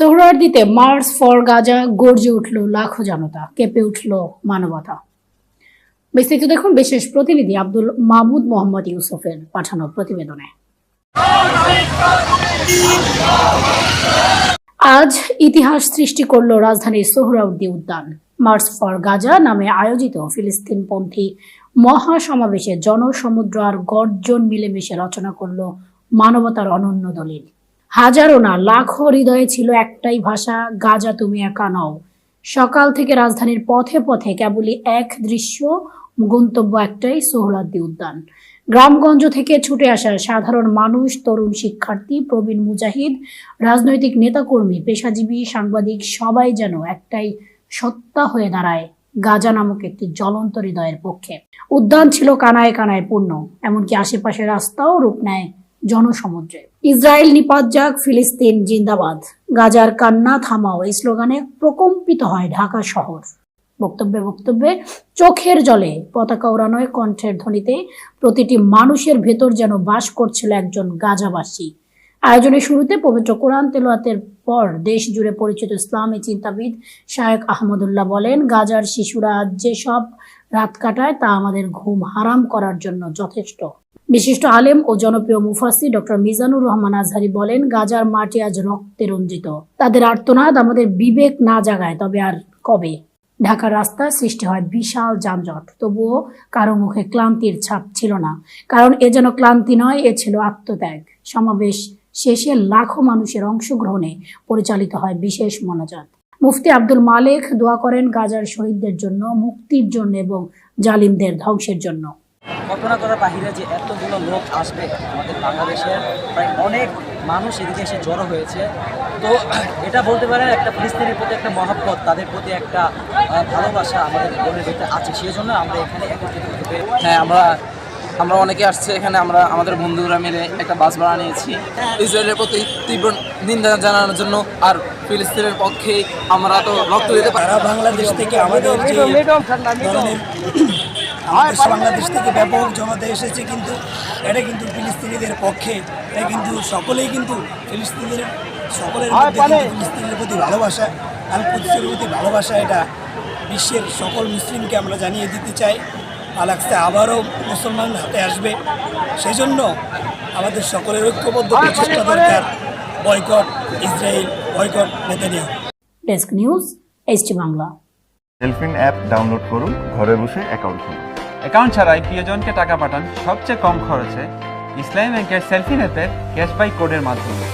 সোহরাওয়ার্দীতে March for Gaza গর্জে উঠল লাখো জনতা, কেঁপে উঠল মানবতা। বিস্তারিত দেখুন বিশেষ প্রতিনিধি আব্দুল মাহমুদ মোহাম্মদ ইউসুফের পাঠানো প্রতিবেদনে। আজ ইতিহাস সৃষ্টি করল রাজধানীর সোহরাওয়ার্দী উদ্যান। মার্চ ফর গাজা নামে আয়োজিত ফিলিস্তিনপন্থী মহাসমাবেশে জনসমুদ্র আর গর্জন মিলেমিশে রচনা করল মানবতার অনন্য দলিল। হাজারো না, লাখো হৃদয়ে ছিল একটাই ভাষা, গাজা তুমি একা নও। সকাল থেকে রাজধানীর পথে পথে কেবলই এক দৃশ্য, গন্তব্য একটাই সোহলাদ্দি উদ্যান। গ্রামগঞ্জ থেকে ছুটে আসা সাধারণ মানুষ, তরুণ শিক্ষার্থী, প্রবীণ মুজাহিদ, রাজনৈতিক নেতাকর্মী, পেশাজীবী, সাংবাদিক, সবাই যেন একটাই সত্তা হয়ে দাঁড়ায় গাজা নামক একটি জ্বলন্ত হৃদয়ের পক্ষে। উদ্যান ছিল কানায় কানায় পূর্ণ, এমনকি আশেপাশের রাস্তাও রূপ নেয় জনসমুদ্রে। ইসরায়েল নিপাত যাক, ফিলিস্তিন জিন্দাবাদ। গাজার কান্না থামাও, এই স্লোগানে প্রকম্পিত হয় ঢাকা শহর। বক্তব্যে বক্তব্যে, চোখের জলে পতাকা ওড়ানোয় কণ্ঠের ধ্বনিতে প্রতিটি মানুষের ভেতর যেন বাস করছিল একজন গাজাবাসী। আয়োজনের শুরুতে পবিত্র কোরআন তেলোয়াতের পর দেশ জুড়ে পরিচিত ইসলামী চিন্তাবিদ শায়েক আহমদুল্লাহ বলেন, গাজার শিশুরা আজ যে সব রাত কাটায় তা আমাদের ঘুম হারাম করার জন্য যথেষ্ট। বিশিষ্ট আলেম ও জনপ্রিয় মুফাসি ডক্টর মিজানুর রহমান আজহারি বলেন, গাজার মাটি আজ রক্তে রঞ্জিত। তাদের আর্তনাদ আমাদের বিবেক না জাগায়, তবে আর কবে? ঢাকার রাস্তায় সৃষ্টি হয় বিশাল যানজট। তবুও কারও মুখে ক্লান্তির ছাপ ছিল না। কারণ এ যেন ক্লান্তি নয়, এ ছিল আত্মত্যাগ। সমাবেশ শেষে লাখো মানুষের অংশগ্রহণে পরিচালিত হয় বিশেষ মনোজাত। মুফতি আব্দুল মালেক দোয়া করেন গাজার শহীদদের জন্য মুক্তির জন্য এবং জালিমদের ধ্বংসের জন্য। কল্পনা করার বাহিরে যে এতগুলো লোক আসবে আমাদের বাংলাদেশের প্রায় অনেক মানুষ এদিকে এসে জড়ো হয়েছে। তো এটা বলতে পারেন একটা ফিলিস্তিনের প্রতি একটা মহাব্বত তাদের প্রতি একটা ভালোবাসা আমাদের মনের ভিতরে আছে। সেই জন্য আমরা এখানে একত্রিত হতে হ্যাঁ আমরা আমরা অনেকে আসছে এখানে, আমরা আমাদের বন্ধুরা মিলে একটা বাস ভাড়া নিয়েছি। ইসরায়েলের প্রতি তীব্র নিন্দা জানানোর জন্য আর ফিলিস্তিনের পক্ষে আমরা তো রক্ত দিতে পারি বাংলাদেশ থেকে আমাদের বাংলাদেশ থেকে ব্যাপক জনতা এসেছে কিন্তু এটা কিন্তু ফিলিস্তিনিদের পক্ষে, এটা কিন্তু সকলেই কিন্তু ফিলিস্তিনিদের সকলের ফিলিস্তিনের প্রতি ভালোবাসা আর কুদ্সের প্রতি ভালোবাসা, এটা বিশ্বের সকল মুসলিমকে আমরা জানিয়ে দিতে চাই। আলাক্সে আবারও মুসলমান হাতে আসবে। সেই জন্য আমাদের সকলের ঐক্যবদ্ধ প্রচেষ্টা দরকার। Boycott Israel boycott Netanyahu. Desk news HT Bangla. Cellfin app download করুন ঘরে বসে অ্যাকাউন্ট খুলুন। অ্যাকাউন্ট ছাড়াই প্রিয়জনকে টাকা পাঠান সবচেয়ে কম খরচে ইসলামী ব্যাংকের সেলফি অ্যাপের ক্যাশবাই কোডের মাধ্যমে।